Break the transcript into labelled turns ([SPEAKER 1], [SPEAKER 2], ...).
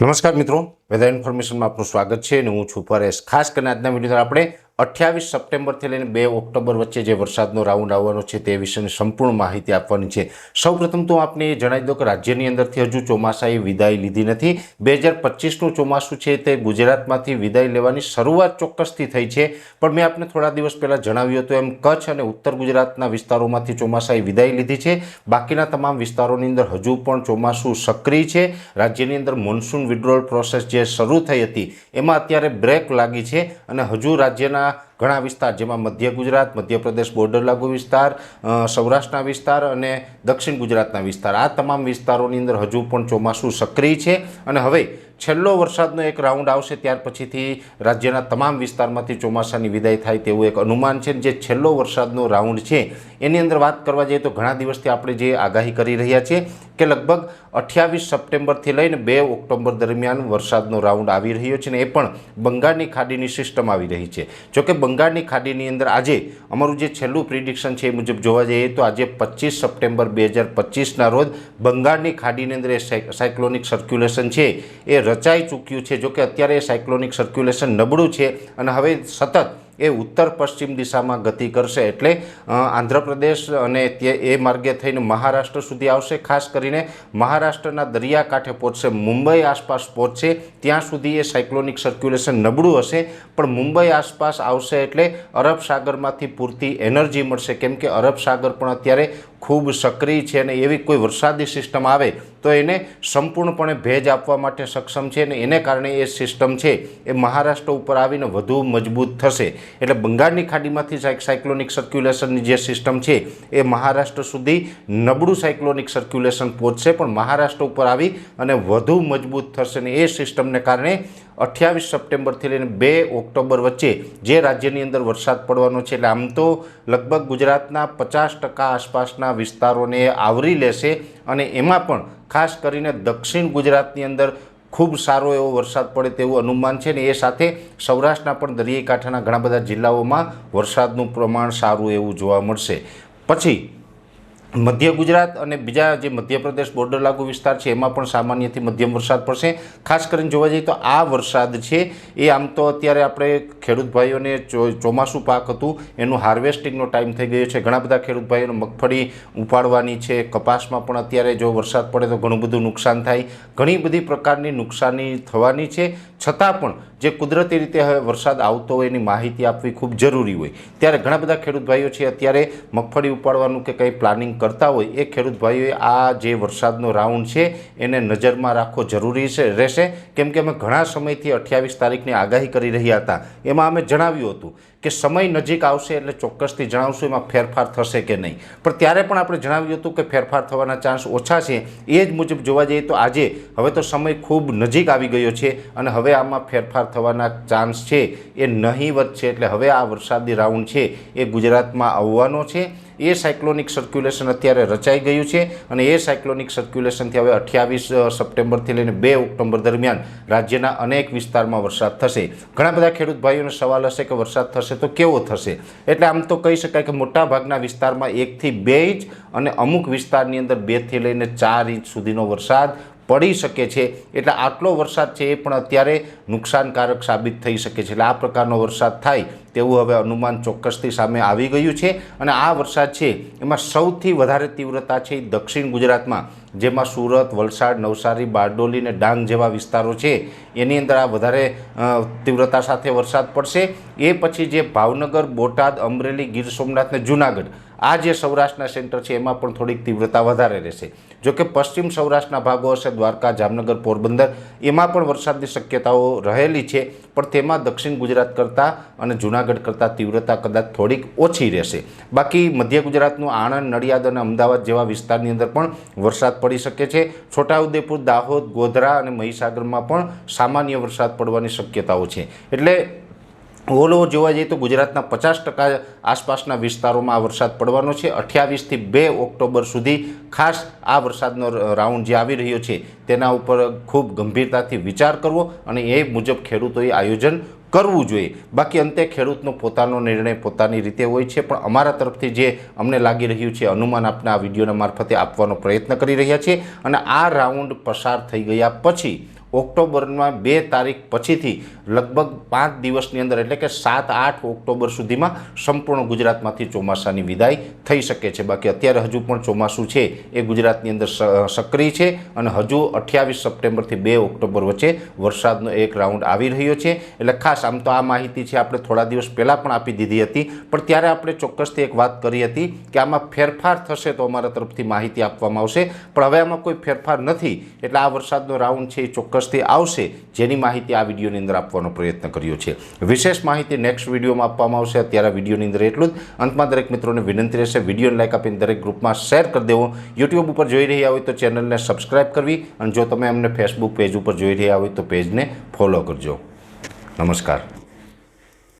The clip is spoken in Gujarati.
[SPEAKER 1] નમસ્કાર મિત્રો. વેધર ઇન્ફોર્મેશનમાં આપનું સ્વાગત છે અને હું છું પરેશ. ખાસ કરીને આજના વીડિયો આપણે અઠ્યાવીસ સપ્ટેમ્બરથી લઈને બે ઓક્ટોબર વચ્ચે જે વરસાદનો રાઉન્ડ આવવાનો છે તે વિશેની સંપૂર્ણ માહિતી આપવાની છે. સૌપ્રથમ તો આપને જણાવી દો કે રાજ્યની અંદરથી હજુ ચોમાસાએ વિદાય લીધી નથી. બે હજાર પચીસનું ચોમાસું છે તે ગુજરાતમાંથી વિદાય લેવાની શરૂઆત ચોક્કસથી થઈ છે. પણ મેં આપને થોડા દિવસ પહેલાં જણાવ્યું હતું એમ કચ્છ અને ઉત્તર ગુજરાતના વિસ્તારોમાંથી ચોમાસાએ વિદાય લીધી છે. બાકીના તમામ વિસ્તારોની અંદર હજુ પણ ચોમાસું સક્રિય છે. રાજ્યની અંદર મોન્સૂન વિડ્રોલ પ્રોસેસ જે શરૂ થઈ હતી એમાં અત્યારે બ્રેક લાગી છે અને હજુ રાજ્યના ઘણા વિસ્તાર, જેમાં મધ્ય ગુજરાત, મધ્યપ્રદેશ બોર્ડર લાગુ વિસ્તાર સૌરાષ્ટ્રના વિસ્તાર અને દક્ષિણ ગુજરાતના વિસ્તાર. આ તમામ વિસ્તારોની અંદર હજુ પણ ચોમાસું સક્રિય છે અને હવે છેલ્લો વરસાદનો એક રાઉન્ડ આવશે, ત્યાર પછીથી રાજ્યના તમામ વિસ્તારમાંથી ચોમાસાની વિદાય થાય તેવું એક અનુમાન છે જે છેલ્લો વરસાદનો રાઉન્ડ છે. એની અંદર વાત કરવા જઈએ તો ઘણા દિવસથી આપણે જે આગાહી કરી રહ્યા છીએ કે લગભગ અઠ્યાવીસ સપ્ટેમ્બરથી લઈને બે ઓક્ટોબર દરમિયાન વરસાદનો રાઉન્ડ આવી રહ્યો છે ને એ પણ બંગાળની ખાડીની સિસ્ટમ આવી રહી છે. જોકે બંગાળની ખાડીની અંદર આજે અમારું જે છેલ્લું પ્રિડિક્શન છે એ મુજબ જોવા જઈએ તો આજે પચીસ સપ્ટેમ્બર બે હજાર પચીસના રોજ બંગાળની ખાડીની અંદર એ સાય- સાયક્લોનિક સર્ક્યુલેશન છે એ રચાઈ ચૂક્યું છે. જોકે અત્યારે એ સાયક્લોનિક સર્ક્યુલેશન નબળું છે અને હવે સતત એ ઉત્તર પશ્ચિમ દિશામાં ગતિ કરશે એટલે આંધ્રપ્રદેશ અને તે એ માર્ગે થઈને મહારાષ્ટ્ર સુધી આવશે. ખાસ કરીને મહારાષ્ટ્રના દરિયાકાંઠે પહોંચશે. મુંબઈ આસપાસ પહોંચશે. ત્યાં સુધી એ સાયક્લોનિક સર્ક્યુલેશન નબળું હશે, પણ મુંબઈ આસપાસ આવશે એટલે અરબ સાગરમાંથી પૂરતી એનર્જી મળશે. કેમ કે અરબ સાગર પણ અત્યારે ખૂબ સક્રિય છે અને એવી કોઈ વરસાદી સિસ્ટમ આવે તો એને સંપૂર્ણપણે ભેજ આપવા માટે સક્ષમ છે અને એને કારણે એ સિસ્ટમ છે એ મહારાષ્ટ્ર ઉપર આવીને વધુ મજબૂત થશે. એટલે બંગાળની ખાડીમાંથી સાયક- સાયક્લોનિક સર્ક્યુલેશનની જે સિસ્ટમ છે એ મહારાષ્ટ્ર સુધી નબળું સાયક્લોનિક સર્ક્યુલેશન પહોંચશે, પણ મહારાષ્ટ્ર ઉપર આવી અને વધુ મજબૂત થશે અને એ સિસ્ટમને કારણે અઠ્યાવીસ સપ્ટેમ્બરથી લઈને બે ઓક્ટોબર વચ્ચે જે રાજ્યની અંદર વરસાદ પડવાનો છે, એટલે આમ તો લગભગ ગુજરાતના પચાસ ટકા આસપાસના વિસ્તારોને આવરી લેશે અને એમાં પણ ખાસ કરીને દક્ષિણ ગુજરાતની અંદર ખૂબ સારો એવો વરસાદ પડે તેવું અનુમાન છે ને એ સાથે સૌરાષ્ટ્રના પણ દરિયાઈ કાંઠાના ઘણા બધા જિલ્લાઓમાં વરસાદનું પ્રમાણ સારું એવું જોવા મળશે. પછી મધ્ય ગુજરાત અને બીજા જે મધ્યપ્રદેશ બોર્ડર લાગુ વિસ્તાર છે, એમાં પણ સામાન્યથી મધ્યમ વરસાદ પડશે. ખાસ કરીને જોવા જઈએ તો આ વરસાદ છે, એ આમ તો અત્યારે આપણે ખેડૂત ભાઈઓને ચોમાસું પાક હતું, એનું હાર્વેસ્ટિંગનો ટાઈમ થઈ ગયો છે. ઘણા બધા ખેડૂત ભાઈઓને મગફળી ઉપાડવાની છે, કપાસમાં પણ અત્યારે જો વરસાદ પડે તો ઘણું બધું નુકસાન થાય. ઘણી બધી પ્રકારની નુકસાની થવાની છે. છતાં પણ જે કુદરતી રીતે હવે વરસાદ આવતો હોય એની માહિતી આપવી ખૂબ જરૂરી હોય. ત્યારે ઘણા બધા ખેડૂત ભાઈઓ છે, અત્યારે મગફળી ઉપાડવાનું કે કંઈ પ્લાનિંગ કરતા હોય એ ખેડૂત ભાઈઓએ આ જે વરસાદનો રાઉન્ડ છે, એને નજરમાં રાખવો જરૂરી છે, રહેશે. કેમ કે અમે ઘણા સમયથી અઠ્યાવીસ તારીખની આગાહી કરી રહ્યા હતા. એમાં અમે જણાવ્યું હતું કે સમય નજીક આવશે એટલે ચોક્કસથી જણાવશું એમાં ફેરફાર થશે કે નહીં. પણ ત્યારે પણ આપણે જણાવ્યું હતું કે ફેરફાર થવાના ચાન્સ ઓછા છે. એ જ મુજબ જોવા જઈએ તો આજે હવે તો સમય ખૂબ નજીક આવી ગયો છે અને હવે આમાં ફેરફાર થવાના ચાન્સ છે. એ નહીવત છે એટલે હવે આ વરસાદી રાઉન્ડ છે એ ગુજરાતમાં આવવાનો છે. એ સાયક્લોનિક સર્ક્યુલેશન અત્યારે રચાઈ ગયું છે અને એ સાયક્લોનિક સર્ક્યુલેશનથી હવે અઠ્યાવીસ સપ્ટેમ્બરથી લઈને બે ઓક્ટોબર દરમિયાન રાજ્યના અનેક વિસ્તારમાં વરસાદ થશે. ઘણા બધા ખેડૂત ભાઈઓનો સવાલ હશે કે વરસાદ થશે તો કેવો થશે? એટલે આમ તો કહી શકાય કે મોટાભાગના વિસ્તારમાં એકથી બે ઇંચ અને અમુક વિસ્તારની અંદર બેથી લઈને ચાર ઇંચ સુધીનો વરસાદ પડી શકે છે. એટલે આટલો વરસાદ છે એ પણ અત્યારે નુકસાનકારક સાબિત થઈ શકે છે. એટલે આ પ્રકારનો વરસાદ થાય તેવું હવે અનુમાન ચોક્કસથી સામે આવી ગયું છે. અને આ વરસાદ છે એમાં સૌથી વધારે તીવ્રતા છે દક્ષિણ ગુજરાતમાં, જેમાં સુરત, વલસાડ, નવસારી, બારડોલી અને ડાંગ જેવા વિસ્તારો છે. એની અંદર આ વધારે તીવ્રતા સાથે વરસાદ પડશે. એ પછી જે ભાવનગર, બોટાદ, અમરેલી, ગીર સોમનાથ ને જુનાગઢ આ જે સૌરાષ્ટ્રના સેન્ટર છે, એમાં પણ થોડીક તીવ્રતા વધારે રહેશે. જો કે પશ્ચિમ સૌરાષ્ટ્રના ભાગો હશે, દ્વારકા, જામનગર, પોરબંદર, એમાં પણ વરસાદની શક્યતાઓ રહેલી છે, પણ તેમાં દક્ષિણ ગુજરાત કરતાં અને જુનાગઢ કરતાં તીવ્રતા કદાચ થોડીક ઓછી રહેશે. બાકી મધ્ય ગુજરાતનું આણંદ, નડિયાદ અને અમદાવાદ જેવા વિસ્તારની અંદર પણ વરસાદ પડી શકે છે. છોટાઉદેપુર, દાહોદ, ગોધરા અને મહીસાગરમાં પણ સામાન્ય વરસાદ પડવાની શક્યતાઓ છે. એટલે ઓલ જોવા જઈએ તો ગુજરાતના પચાસ ટકા આસપાસના વિસ્તારોમાં આ વરસાદ પડવાનો છે. અઠ્યાવીસથી બે ઓક્ટોબર સુધી ખાસ આ વરસાદનો રાઉન્ડ જે આવી રહ્યો છે તેના ઉપર ખૂબ ગંભીરતાથી વિચાર કરવો અને એ મુજબ ખેડૂતોએ આયોજન કરવું જોઈએ. બાકી અંતે ખેડૂતનો પોતાનો નિર્ણય પોતાની રીતે હોય છે, પણ અમારા તરફથી જે અમને લાગી રહ્યું છે, અનુમાન આપણે આ વિડીયોના મારફતે આપવાનો પ્રયત્ન કરી રહ્યા છીએ અને આ રાઉન્ડ પસાર થઈ ગયા પછી ઓક્ટોબરમાં બે તારીખ પછીથી લગભગ પાંચ દિવસની અંદર, એટલે કે સાત, આઠ ઓક્ટોબર સુધીમાં સંપૂર્ણ ગુજરાતમાંથી ચોમાસાની વિદાય થઈ શકે છે. બાકી અત્યારે હજુ પણ ચોમાસું છે, એ ગુજરાતની અંદર સક્રિય છે અને હજુ અઠ્યાવીસ સપ્ટેમ્બરથી બે ઓક્ટોબર વચ્ચે વરસાદનો એક રાઉન્ડ આવી રહ્યો છે. એટલે ખાસ આમ તો આ માહિતી છે, આપણે થોડા દિવસ પહેલાં પણ આપી દીધી હતી. પણ ત્યારે આપણે ચોક્કસથી એક વાત કરી હતી કે આમાં ફેરફાર થશે તો અમારા તરફથી માહિતી આપવામાં આવશે. પણ હવે આમાં કોઈ ફેરફાર નથી. એટલે આ વરસાદનો રાઉન્ડ છે એ ચોક્કસથી આવશે જેની માહિતી આ વિડીયોની અંદર આપવાનો પ્રયત્ન કર્યો છે. વિશેષ માહિતી નેક્સ્ટ વિડીયોમાં આપવામાં આવશે. અત્યારે વિડીયોની અંદર એટલું જ. અંતમાં દરેક મિત્રોને વિનંતી રહેશે, વિડીયોને લાઇક આપીને દરેક ગ્રુપમાં શેર કરી દેવો. યુટ્યુબ ઉપર જોઈ રહ્યા હોય તો ચેનલને સબસ્ક્રાઇબ કરવી અને જો તમે અમને ફેસબુક પેજ ઉપર જોઈ રહ્યા હોય તો પેજને ફોલો કરજો. નમસ્કાર.